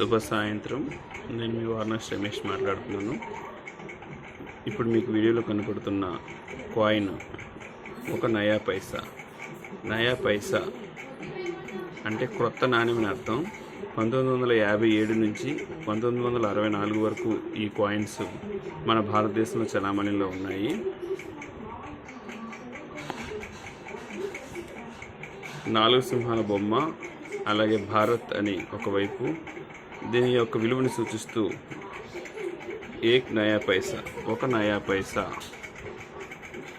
శుభ సాయంత్రం. నేను మీ వారణాసి రమేష్ మాట్లాడుతున్నాను. ఇప్పుడు మీకు వీడియోలో కనపడుతున్న కాయిన్ ఒక నయా పైసా. నయా పైసా అంటే క్రొత్త నాణ్యం అర్థం. పంతొమ్మిది వందల యాభై ఏడు నుంచి పంతొమ్మిది వందల అరవై నాలుగు వరకు ఈ కాయిన్స్ మన భారతదేశంలో చలామణిలో ఉన్నాయి. నాలుగు సింహాల బొమ్మ అలాగే భారత్ అని ఒకవైపు దీని యొక్క విలువని సూచిస్తూ ఏక్ నయా పైసా ఒక నయా పైసా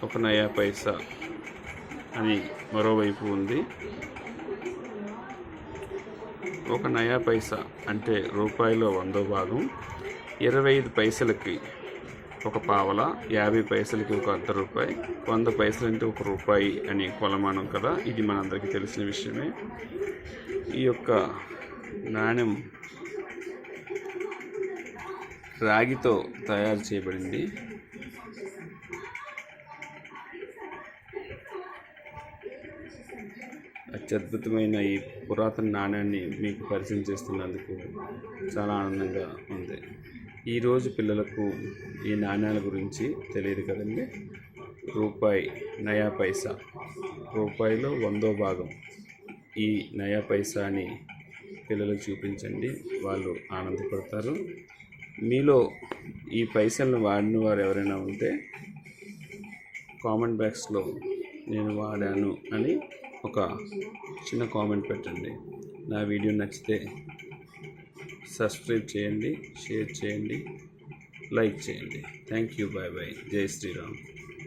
ఒక నయా పైసా అని మరోవైపు ఉంది. ఒక నయా పైసా అంటే రూపాయిలో వందో భాగం ఇరవై ఐదు పైసలకి ఒక పావల యాభై పైసలకి ఒక అర్ధ రూపాయి వంద పైసలు అంటే ఒక రూపాయి అని కొలమానం కదా ఇది మనందరికీ తెలిసిన విషయమే. ఈ యొక్క నాణ్యం రాగితో తయారు చేయబడింది. అత్యద్భుతమైన ఈ పురాతన నాణ్యాన్ని మీకు పరిచయం చేస్తున్నందుకు చాలా ఆనందంగా ఉంది. ఈరోజు పిల్లలకు ఈ నాణ్యాల గురించి తెలియదు కదండి. రూపాయి నయా పైసా. రూపాయిలో వందో భాగం. ఈ నయా పైసాని పిల్లలకు చూపించండి. వాళ్ళు ఆనందపడతారు. మీలో ఈ పైసలను వాడిన వారు ఎవరైనా ఉంటే కామెంట్ బాక్స్లో నేను వాడాను అని ఒక చిన్న కామెంట్ పెట్టండి. నా వీడియో నచ్చితే సబ్స్క్రైబ్ చేయండి షేర్ చేయండి లైక్ చేయండి. Thank you. బాయ్ బాయ్ జై శ్రీరామ్.